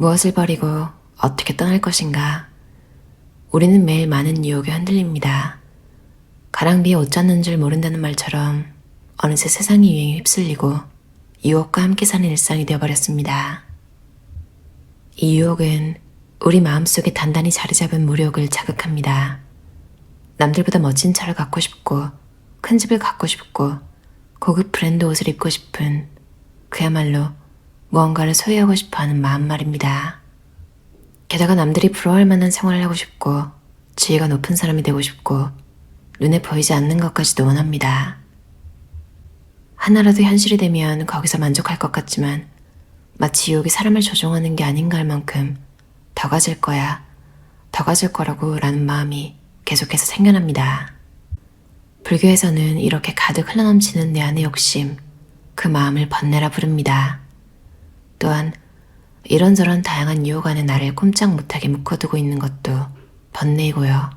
무엇을 버리고 어떻게 떠날 것인가? 우리는 매일 많은 유혹에 흔들립니다. 가랑비에 옷 젖는 줄 모른다는 말처럼 어느새 세상의 유행에 휩쓸리고 유혹과 함께 사는 일상이 되어버렸습니다. 이 유혹은 우리 마음속에 단단히 자리 잡은 무력을 자극합니다. 남들보다 멋진 차를 갖고 싶고, 큰 집을 갖고 싶고, 고급 브랜드 옷을 입고 싶은 그야말로 무언가를 소유하고 싶어 하는 마음 말입니다. 게다가 남들이 부러워할 만한 생활을 하고 싶고, 지위가 높은 사람이 되고 싶고, 눈에 보이지 않는 것까지도 원합니다. 하나라도 현실이 되면 거기서 만족할 것 같지만, 마치 유혹이 사람을 조종하는 게 아닌가 할 만큼 더 가질 거야, 더 가질 거라고 라는 마음이 계속해서 생겨납니다. 불교에서는 이렇게 가득 흘러넘치는 내 안의 욕심, 그 마음을 번뇌라 부릅니다. 또한 이런저런 다양한 유혹 안에 나를 꼼짝 못하게 묶어두고 있는 것도 번뇌이고요.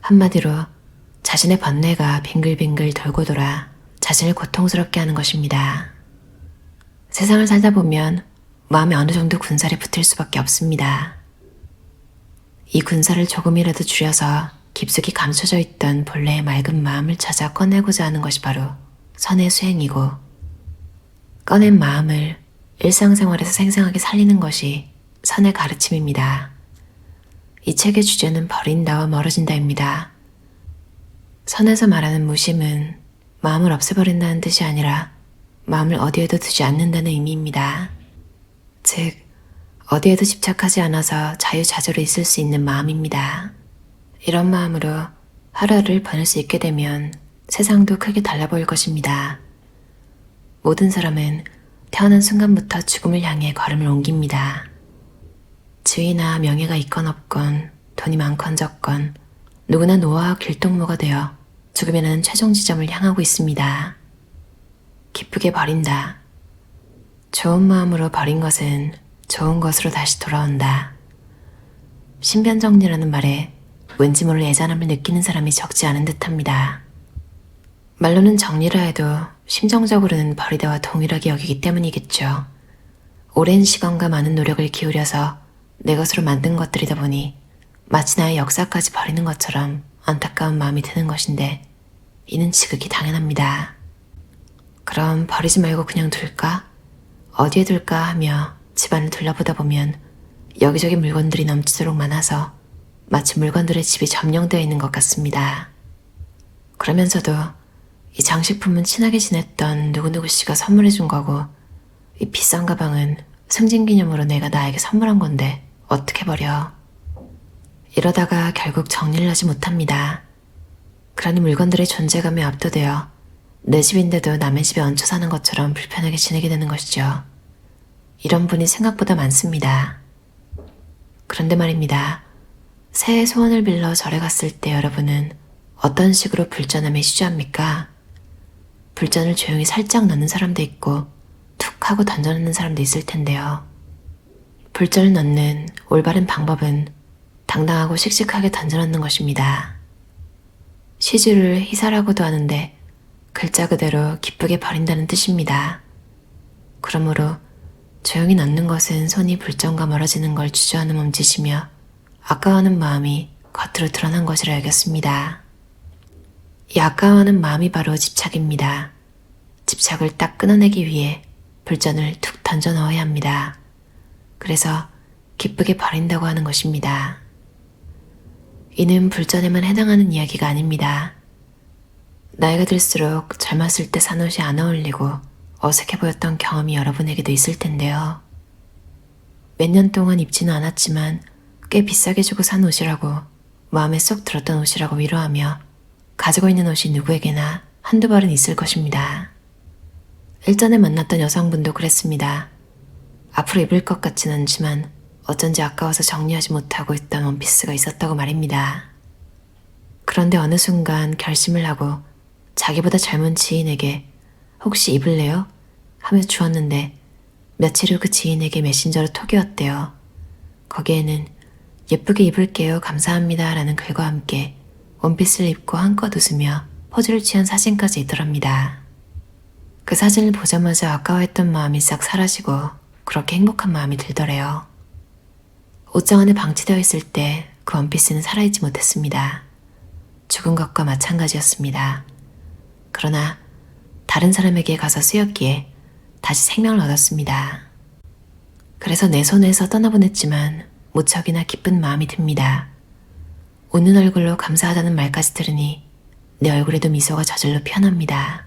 한마디로 자신의 번뇌가 빙글빙글 돌고 돌아 자신을 고통스럽게 하는 것입니다. 세상을 살다 보면 마음에 어느 정도 군살이 붙을 수밖에 없습니다. 이 군살을 조금이라도 줄여서 깊숙이 감춰져 있던 본래의 맑은 마음을 찾아 꺼내고자 하는 것이 바로 선의 수행이고 꺼낸 마음을 일상생활에서 생생하게 살리는 것이 선의 가르침입니다. 이 책의 주제는 버린다와 멀어진다입니다. 선에서 말하는 무심은 마음을 없애버린다는 뜻이 아니라 마음을 어디에도 두지 않는다는 의미입니다. 즉, 어디에도 집착하지 않아서 자유자재로 있을 수 있는 마음입니다. 이런 마음으로 하루를 보낼 수 있게 되면 세상도 크게 달라 보일 것입니다. 모든 사람은 태어난 순간부터 죽음을 향해 걸음을 옮깁니다. 지위나 명예가 있건 없건 돈이 많건 적건 누구나 노화와 길동무가 되어 죽음이라는 최종 지점을 향하고 있습니다. 기쁘게 버린다. 좋은 마음으로 버린 것은 좋은 것으로 다시 돌아온다. 신변정리라는 말에 왠지 모를 애잔함을 느끼는 사람이 적지 않은 듯합니다. 말로는 정리라 해도 심정적으로는 버리다와 동일하게 여기기 때문이겠죠. 오랜 시간과 많은 노력을 기울여서 내 것으로 만든 것들이다 보니 마치 나의 역사까지 버리는 것처럼 안타까운 마음이 드는 것인데 이는 지극히 당연합니다. 그럼 버리지 말고 그냥 둘까? 어디에 둘까 하며 집안을 둘러보다 보면 여기저기 물건들이 넘치도록 많아서 마치 물건들의 집이 점령되어 있는 것 같습니다. 그러면서도 이 장식품은 친하게 지냈던 누구누구 씨가 선물해 준 거고 이 비싼 가방은 승진 기념으로 내가 나에게 선물한 건데 어떻게 버려? 이러다가 결국 정리를 하지 못합니다. 그러니 물건들의 존재감에 압도되어 내 집인데도 남의 집에 얹혀 사는 것처럼 불편하게 지내게 되는 것이죠. 이런 분이 생각보다 많습니다. 그런데 말입니다. 새해 소원을 빌러 절에 갔을 때 여러분은 어떤 식으로 불전함에 시주합니까? 불전을 조용히 살짝 넣는 사람도 있고 툭 하고 던져놓는 사람도 있을 텐데요. 불전을 넣는 올바른 방법은 당당하고 씩씩하게 던져놓는 것입니다. 시주를 희사라고도 하는데 글자 그대로 기쁘게 버린다는 뜻입니다. 그러므로 조용히 넣는 것은 손이 불전과 멀어지는 걸 주저하는 몸짓이며 아까워하는 마음이 겉으로 드러난 것이라 여겼습니다. 이 아까워하는 마음이 바로 집착입니다. 집착을 딱 끊어내기 위해 불전을 툭 던져 넣어야 합니다. 그래서 기쁘게 버린다고 하는 것입니다. 이는 불전에만 해당하는 이야기가 아닙니다. 나이가 들수록 젊었을 때 산 옷이 안 어울리고 어색해 보였던 경험이 여러분에게도 있을 텐데요. 몇 년 동안 입지는 않았지만 꽤 비싸게 주고 산 옷이라고 마음에 쏙 들었던 옷이라고 위로하며 가지고 있는 옷이 누구에게나 한두 벌은 있을 것입니다. 일전에 만났던 여성분도 그랬습니다. 앞으로 입을 것 같진 않지만 어쩐지 아까워서 정리하지 못하고 있던 원피스가 있었다고 말입니다. 그런데 어느 순간 결심을 하고 자기보다 젊은 지인에게 혹시 입을래요? 하며 주었는데 며칠 후 그 지인에게 메신저로 톡이 왔대요. 거기에는 예쁘게 입을게요. 감사합니다. 라는 글과 함께 원피스를 입고 한껏 웃으며 포즈를 취한 사진까지 있더랍니다. 그 사진을 보자마자 아까워했던 마음이 싹 사라지고 그렇게 행복한 마음이 들더래요. 옷장 안에 방치되어 있을 때 그 원피스는 살아있지 못했습니다. 죽은 것과 마찬가지였습니다. 그러나 다른 사람에게 가서 쓰였기에 다시 생명을 얻었습니다. 그래서 내 손에서 떠나보냈지만 무척이나 기쁜 마음이 듭니다. 웃는 얼굴로 감사하다는 말까지 들으니 내 얼굴에도 미소가 저절로 피어납니다.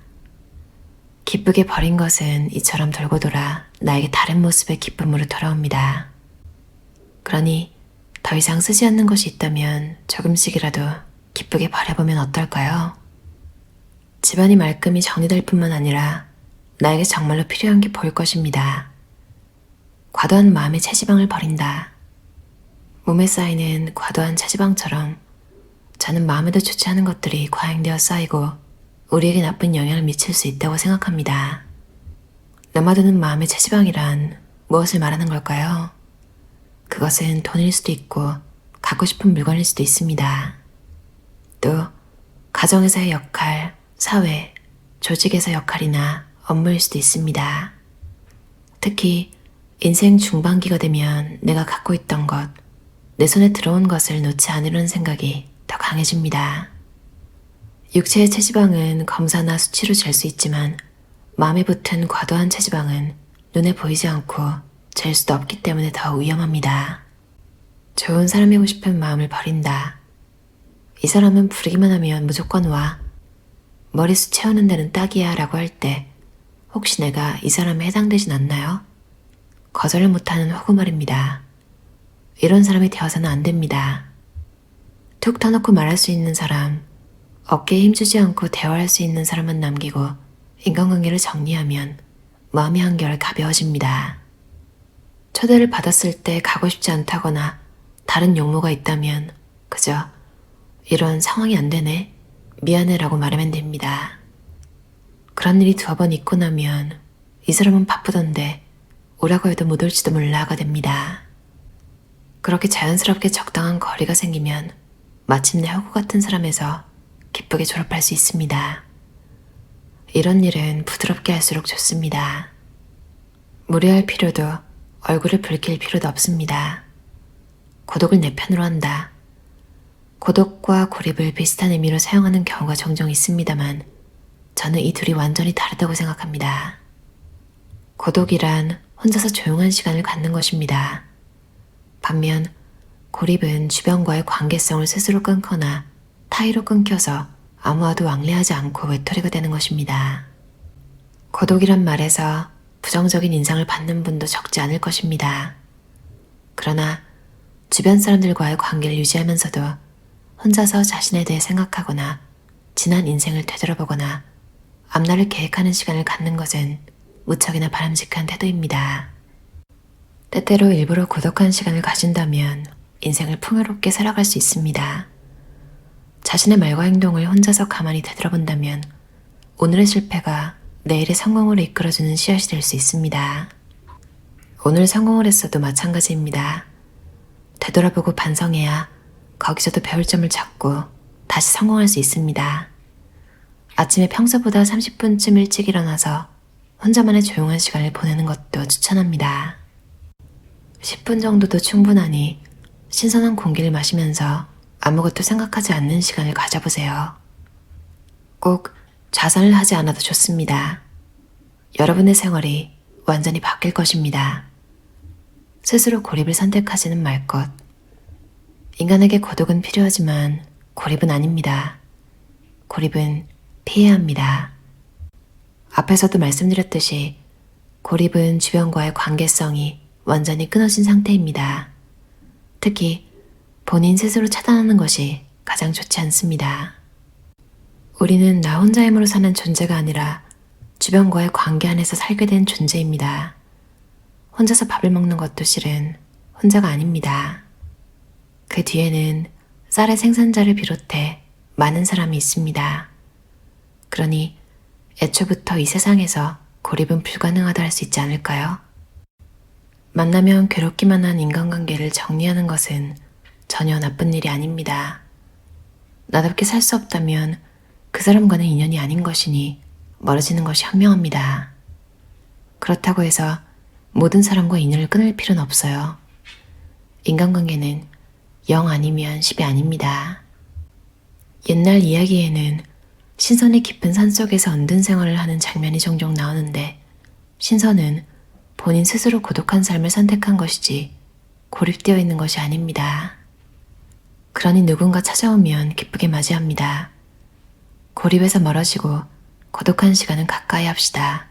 기쁘게 버린 것은 이처럼 돌고 돌아 나에게 다른 모습의 기쁨으로 돌아옵니다. 그러니 더 이상 쓰지 않는 것이 있다면 조금씩이라도 기쁘게 버려보면 어떨까요? 집안이 말끔히 정리될 뿐만 아니라 나에게 정말로 필요한 게 보일 것입니다. 과도한 마음의 체지방을 버린다. 몸에 쌓이는 과도한 체지방처럼 저는 마음에도 좋지 않은 것들이 과잉되어 쌓이고 우리에게 나쁜 영향을 미칠 수 있다고 생각합니다. 남아도는 마음의 체지방이란 무엇을 말하는 걸까요? 그것은 돈일 수도 있고 갖고 싶은 물건일 수도 있습니다. 또 가정에서의 역할, 사회, 조직에서 역할이나 업무일 수도 있습니다. 특히 인생 중반기가 되면 내가 갖고 있던 것, 내 손에 들어온 것을 놓지 않으려는 생각이 더 강해집니다. 육체의 체지방은 검사나 수치로 잴 수 있지만 마음에 붙은 과도한 체지방은 눈에 보이지 않고 잴 수도 없기 때문에 더 위험합니다. 좋은 사람이고 싶은 마음을 버린다. 이 사람은 부르기만 하면 무조건 와. 머리수 채우는 데는 딱이야 라고 할 때 혹시 내가 이 사람에 해당되진 않나요? 거절을 못하는 호구말입니다. 이런 사람이 되어서는 안 됩니다. 툭 터놓고 말할 수 있는 사람, 어깨에 힘주지 않고 대화할 수 있는 사람만 남기고 인간관계를 정리하면 마음이 한결 가벼워집니다. 초대를 받았을 때 가고 싶지 않다거나 다른 용모가 있다면 그저 이런 상황이 안 되네. 미안해 라고 말하면 됩니다. 그런 일이 두어 번 있고 나면 이 사람은 바쁘던데 오라고 해도 못 올지도 몰라가 됩니다. 그렇게 자연스럽게 적당한 거리가 생기면 마침내 허구 같은 사람에서 기쁘게 졸업할 수 있습니다. 이런 일은 부드럽게 할수록 좋습니다. 무례할 필요도 얼굴을 붉힐 필요도 없습니다. 고독을 내 편으로 한다. 고독과 고립을 비슷한 의미로 사용하는 경우가 종종 있습니다만 저는 이 둘이 완전히 다르다고 생각합니다. 고독이란 혼자서 조용한 시간을 갖는 것입니다. 반면 고립은 주변과의 관계성을 스스로 끊거나 타의로 끊겨서 아무와도 왕래하지 않고 외톨이가 되는 것입니다. 고독이란 말에서 부정적인 인상을 받는 분도 적지 않을 것입니다. 그러나 주변 사람들과의 관계를 유지하면서도 혼자서 자신에 대해 생각하거나 지난 인생을 되돌아보거나 앞날을 계획하는 시간을 갖는 것은 무척이나 바람직한 태도입니다. 때때로 일부러 고독한 시간을 가진다면 인생을 풍요롭게 살아갈 수 있습니다. 자신의 말과 행동을 혼자서 가만히 되돌아본다면 오늘의 실패가 내일의 성공으로 이끌어주는 씨앗이 될 수 있습니다. 오늘 성공을 했어도 마찬가지입니다. 되돌아보고 반성해야 거기서도 배울 점을 찾고 다시 성공할 수 있습니다. 아침에 평소보다 30분쯤 일찍 일어나서 혼자만의 조용한 시간을 보내는 것도 추천합니다. 10분 정도도 충분하니 신선한 공기를 마시면서 아무것도 생각하지 않는 시간을 가져보세요. 꼭 자산을 하지 않아도 좋습니다. 여러분의 생활이 완전히 바뀔 것입니다. 스스로 고립을 선택하지는 말 것. 인간에게 고독은 필요하지만 고립은 아닙니다. 고립은 피해야 합니다. 앞에서도 말씀드렸듯이 고립은 주변과의 관계성이 완전히 끊어진 상태입니다. 특히 본인 스스로 차단하는 것이 가장 좋지 않습니다. 우리는 나 혼자 힘으로 사는 존재가 아니라 주변과의 관계 안에서 살게 된 존재입니다. 혼자서 밥을 먹는 것도 실은 혼자가 아닙니다. 그 뒤에는 쌀의 생산자를 비롯해 많은 사람이 있습니다. 그러니 애초부터 이 세상에서 고립은 불가능하다 할 수 있지 않을까요? 만나면 괴롭기만 한 인간관계를 정리하는 것은 전혀 나쁜 일이 아닙니다. 나답게 살 수 없다면 그 사람과는 인연이 아닌 것이니 멀어지는 것이 현명합니다. 그렇다고 해서 모든 사람과 인연을 끊을 필요는 없어요. 인간관계는 영 아니면 10이 아닙니다. 옛날 이야기에는 신선이 깊은 산속에서 은둔 생활을 하는 장면이 종종 나오는데 신선은 본인 스스로 고독한 삶을 선택한 것이지 고립되어 있는 것이 아닙니다. 그러니 누군가 찾아오면 기쁘게 맞이합니다. 고립에서 멀어지고 고독한 시간은 가까이 합시다.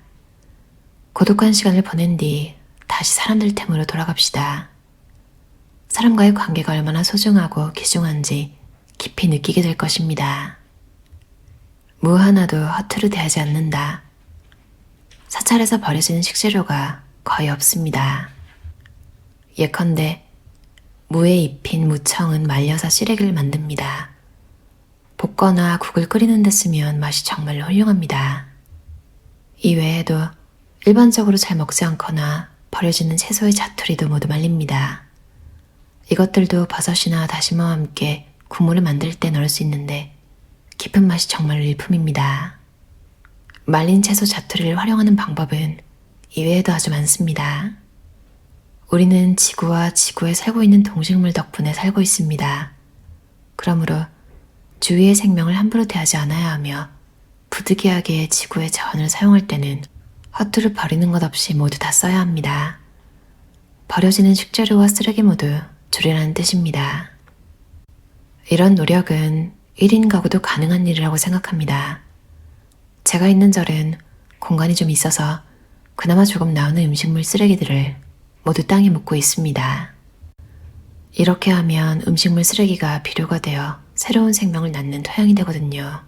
고독한 시간을 보낸 뒤 다시 사람들 템으로 돌아갑시다. 사람과의 관계가 얼마나 소중하고 귀중한지 깊이 느끼게 될 것입니다. 무 하나도 허투루 대하지 않는다. 사찰에서 버려지는 식재료가 거의 없습니다. 예컨대 무에 입힌 무청은 말려서 시래기를 만듭니다. 볶거나 국을 끓이는 데 쓰면 맛이 정말로 훌륭합니다. 이외에도 일반적으로 잘 먹지 않거나 버려지는 채소의 자투리도 모두 말립니다. 이것들도 버섯이나 다시마와 함께 국물을 만들 때 넣을 수 있는데 깊은 맛이 정말로 일품입니다. 말린 채소 자투리를 활용하는 방법은 이외에도 아주 많습니다. 우리는 지구와 지구에 살고 있는 동식물 덕분에 살고 있습니다. 그러므로 주위의 생명을 함부로 대하지 않아야 하며 부득이하게 지구의 자원을 사용할 때는 허투루 버리는 것 없이 모두 다 써야 합니다. 버려지는 식재료와 쓰레기 모두 줄이라는 뜻입니다. 이런 노력은 1인 가구도 가능한 일이라고 생각합니다. 제가 있는 절은 공간이 좀 있어서 그나마 조금 나오는 음식물 쓰레기들을 모두 땅에 묻고 있습니다. 이렇게 하면 음식물 쓰레기가 비료가 되어 새로운 생명을 낳는 토양이 되거든요.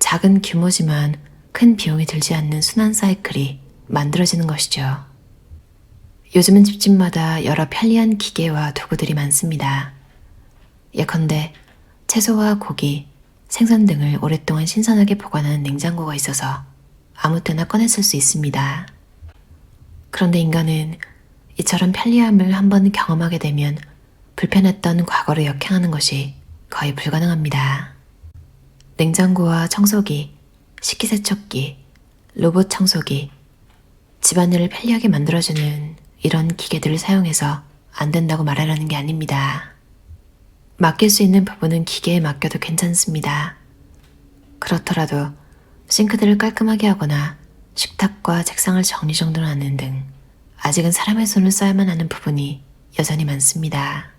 작은 규모지만 큰 비용이 들지 않는 순환 사이클이 만들어지는 것이죠. 요즘은 집집마다 여러 편리한 기계와 도구들이 많습니다. 예컨대 채소와 고기, 생선 등을 오랫동안 신선하게 보관하는 냉장고가 있어서 아무 때나 쓸수 있습니다. 그런데 인간은 이처럼 편리함을 한번 경험하게 되면 불편했던 과거를 역행하는 것이 거의 불가능합니다. 냉장고와 청소기, 식기세척기, 로봇 청소기, 집안일을 편리하게 만들어주는 이런 기계들을 사용해서 안 된다고 말하려는 게 아닙니다. 맡길 수 있는 부분은 기계에 맡겨도 괜찮습니다. 그렇더라도 싱크대를 깔끔하게 하거나 식탁과 책상을 정리정돈하는 등 아직은 사람의 손을 써야만 하는 부분이 여전히 많습니다.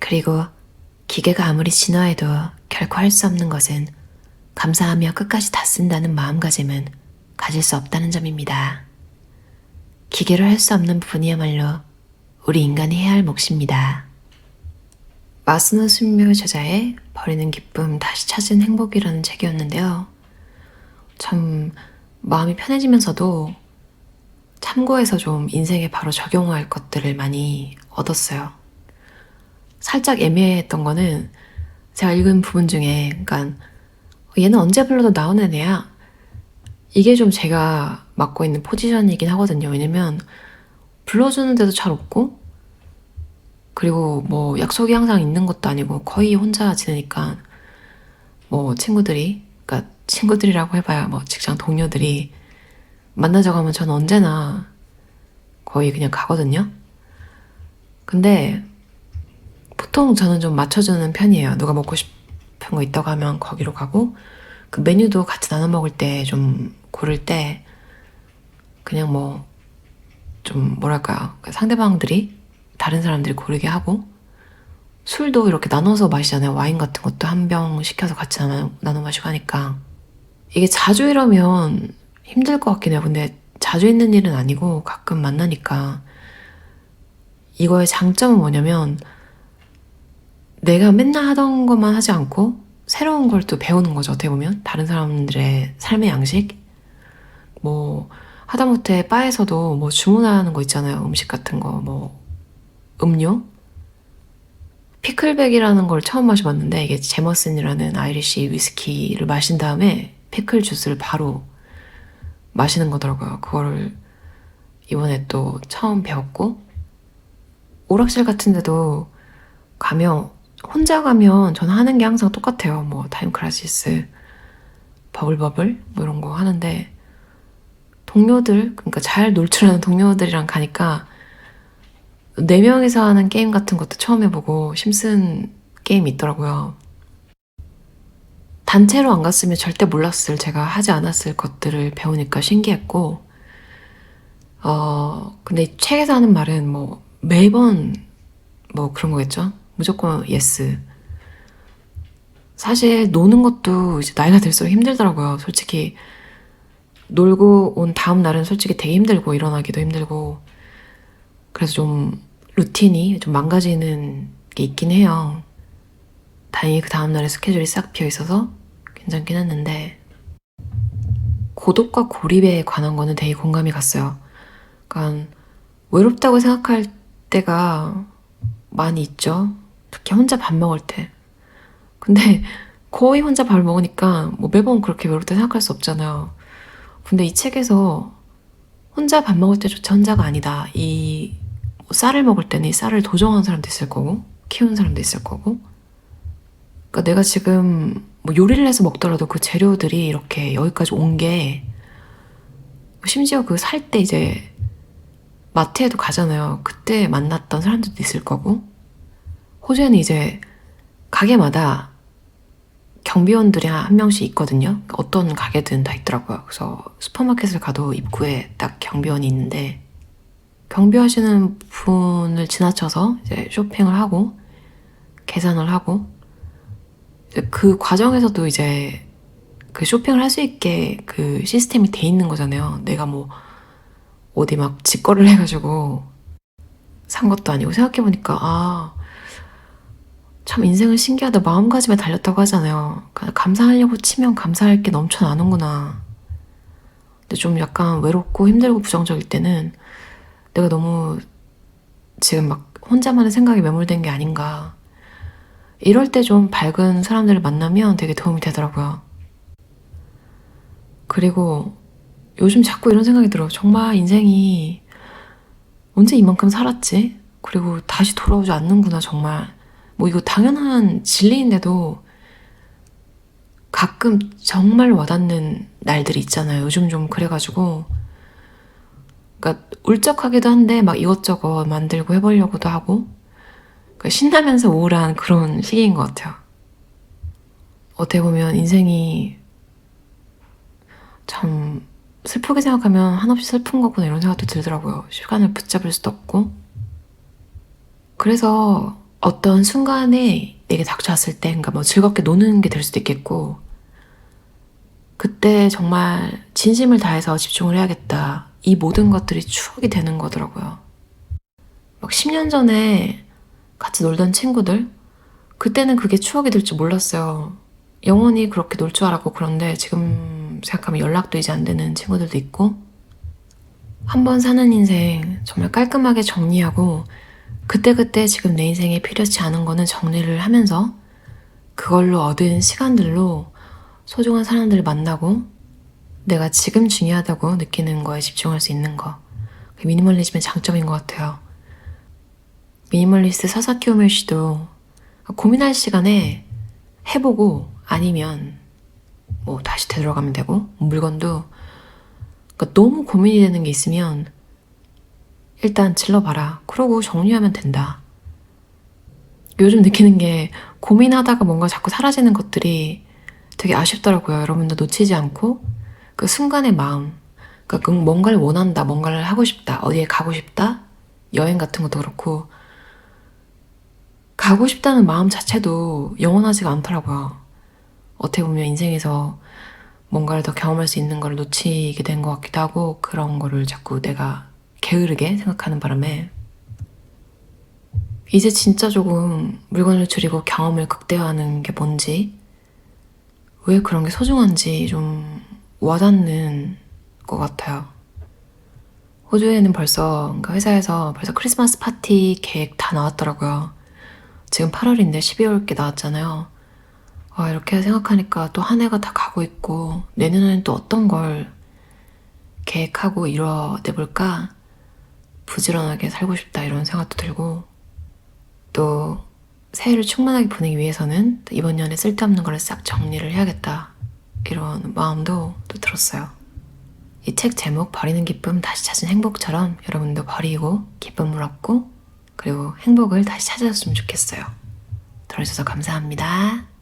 그리고 기계가 아무리 진화해도 결코 할 수 없는 것은 감사하며 끝까지 다 쓴다는 마음가짐은 가질 수 없다는 점입니다. 기계로 할 수 없는 부분이야말로 우리 인간이 해야 할 몫입니다. 마스노 순묘 저자의 버리는 기쁨 다시 찾은 행복이라는 책이었는데요. 참 마음이 편해지면서도 참고해서 좀 인생에 바로 적용할 것들을 많이 얻었어요. 살짝 애매했던 거는 제가 읽은 부분 중에, 그러니까 얘는 언제 불러도 나오는 애야. 이게 좀 제가 맡고 있는 포지션이긴 하거든요. 왜냐면 불러주는데도 잘 없고, 그리고 뭐 약속이 항상 있는 것도 아니고 거의 혼자 지내니까 뭐 친구들이, 그러니까 친구들이라고 해봐야 뭐 직장 동료들이 만나자고 하면 저는 언제나 거의 그냥 가거든요. 근데 보통 저는 좀 맞춰주는 편이에요. 누가 먹고 싶은 거 있다고 하면 거기로 가고 그 메뉴도 같이 나눠 먹을 때 좀 고를 때 그냥 뭐 좀 뭐랄까요. 그 상대방들이 다른 사람들이 고르게 하고 술도 이렇게 나눠서 마시잖아요. 와인 같은 것도 한 병 시켜서 같이 나눠, 나눠 마시고 하니까 이게 자주 이러면 힘들 것 같긴 해요. 근데 자주 있는 일은 아니고 가끔 만나니까 이거의 장점은 뭐냐면 내가 맨날 하던 것만 하지 않고 새로운 걸 또 배우는 거죠. 어떻게 보면 다른 사람들의 삶의 양식 뭐 하다못해 바에서도 뭐 주문하는 거 있잖아요. 음식 같은 거 뭐 음료 피클백이라는 걸 처음 마셔봤는데 이게 제머슨이라는 아이리시 위스키를 마신 다음에 피클 주스를 바로 마시는 거더라고요. 그거를 이번에 또 처음 배웠고 오락실 같은 데도 가면 혼자 가면 저는 하는 게 항상 똑같아요. 뭐 타임 크라시스, 버블버블 뭐 이런 거 하는데 동료들, 그러니까 잘 놀 줄 아는 동료들이랑 가니까 네 명이서 하는 게임 같은 것도 처음 해보고 심슨 게임이 있더라고요. 단체로 안 갔으면 절대 몰랐을 제가 하지 않았을 것들을 배우니까 신기했고 어 근데 이 책에서 하는 말은 뭐 매번 뭐 그런 거겠죠? 무조건 예스 사실 노는 것도 이제 나이가 들수록 힘들더라고요. 솔직히 놀고 온 다음 날은 솔직히 되게 힘들고 일어나기도 힘들고 그래서 좀 루틴이 좀 망가지는 게 있긴 해요. 다행히 그 다음날에 스케줄이 싹 비어 있어서 괜찮긴 했는데 고독과 고립에 관한 거는 되게 공감이 갔어요. 그러니까 외롭다고 생각할 때가 많이 있죠. 특히 혼자 밥 먹을 때. 근데 거의 혼자 밥을 먹으니까 뭐 매번 그렇게 외롭다 생각할 수 없잖아요. 근데 이 책에서 혼자 밥 먹을 때조차 혼자가 아니다. 이 쌀을 먹을 때는 이 쌀을 도정하는 사람도 있을 거고 키우는 사람도 있을 거고 그러니까 내가 지금 뭐 요리를 해서 먹더라도 그 재료들이 이렇게 여기까지 온 게 심지어 그 살 때 이제 마트에도 가잖아요. 그때 만났던 사람들도 있을 거고 호주에는 이제 가게마다 경비원들이 한 명씩 있거든요. 어떤 가게든 다 있더라고요. 그래서 슈퍼마켓을 가도 입구에 딱 경비원이 있는데 경비하시는 분을 지나쳐서 이제 쇼핑을 하고 계산을 하고 그 과정에서도 이제 그 쇼핑을 할 수 있게 그 시스템이 돼 있는 거잖아요. 내가 뭐 어디 막 직거래를 해가지고 산 것도 아니고 생각해보니까 아, 참 인생은 신기하다. 마음가짐에 달렸다고 하잖아요. 그러니까 감사하려고 치면 감사할 게 넘쳐나는구나. 근데 좀 약간 외롭고 힘들고 부정적일 때는 내가 너무 지금 막 혼자만의 생각에 매몰된 게 아닌가. 이럴 때 좀 밝은 사람들을 만나면 되게 도움이 되더라고요. 그리고 요즘 자꾸 이런 생각이 들어요. 정말 인생이 언제 이만큼 살았지? 그리고 다시 돌아오지 않는구나, 정말. 뭐 이거 당연한 진리인데도 가끔 정말 와닿는 날들이 있잖아요. 요즘 좀 그래가지고. 그러니까 울적하기도 한데 막 이것저것 만들고 해보려고도 하고 신나면서 우울한 그런 시기인 것 같아요. 어떻게 보면 인생이 참 슬프게 생각하면 한없이 슬픈 거구나 이런 생각도 들더라고요. 시간을 붙잡을 수도 없고. 그래서 어떤 순간에 내게 닥쳐왔을 때, 그러니까 뭐 즐겁게 노는 게 될 수도 있겠고, 그때 정말 진심을 다해서 집중을 해야겠다. 이 모든 것들이 추억이 되는 거더라고요. 막 10년 전에 같이 놀던 친구들? 그때는 그게 추억이 될 줄 몰랐어요. 영원히 그렇게 놀 줄 알았고 그런데 지금 생각하면 연락도 이제 안 되는 친구들도 있고 한 번 사는 인생 정말 깔끔하게 정리하고 그때그때 지금 내 인생에 필요치 않은 거는 정리를 하면서 그걸로 얻은 시간들로 소중한 사람들을 만나고 내가 지금 중요하다고 느끼는 거에 집중할 수 있는 거. 미니멀리즘의 장점인 것 같아요. 미니멀리스트 사사키 오메 씨도 고민할 시간에 해보고 아니면 뭐 다시 되돌아가면 되고 물건도 그러니까 너무 고민이 되는 게 있으면 일단 질러봐라. 그러고 정리하면 된다. 요즘 느끼는 게 고민하다가 뭔가 자꾸 사라지는 것들이 되게 아쉽더라고요. 여러분도 놓치지 않고 그 순간의 마음, 그러니까 뭔가를 원한다, 뭔가를 하고 싶다, 어디에 가고 싶다, 여행 같은 것도 그렇고 가고 싶다는 마음 자체도 영원하지가 않더라고요. 어떻게 보면 인생에서 뭔가를 더 경험할 수 있는 걸 놓치게 된 것 같기도 하고 그런 거를 자꾸 내가 게으르게 생각하는 바람에 이제 진짜 조금 물건을 줄이고 경험을 극대화하는 게 뭔지 왜 그런 게 소중한지 좀 와닿는 것 같아요. 호주에는 벌써 그러니까 회사에서 벌써 크리스마스 파티 계획 다 나왔더라고요. 지금 8월인데 12월 게 나왔잖아요. 와, 이렇게 생각하니까 또 한 해가 다 가고 있고, 내년에는 또 어떤 걸 계획하고 이뤄내볼까? 부지런하게 살고 싶다, 이런 생각도 들고, 또 새해를 충만하게 보내기 위해서는 이번 년에 쓸데없는 걸싹 정리를 해야겠다, 이런 마음도 또 들었어요. 이 책 제목 버리는 기쁨 다시 찾은 행복처럼 여러분도 버리고 기쁨을 얻고 그리고 행복을 다시 찾아줬으면 좋겠어요. 들어주셔서 감사합니다.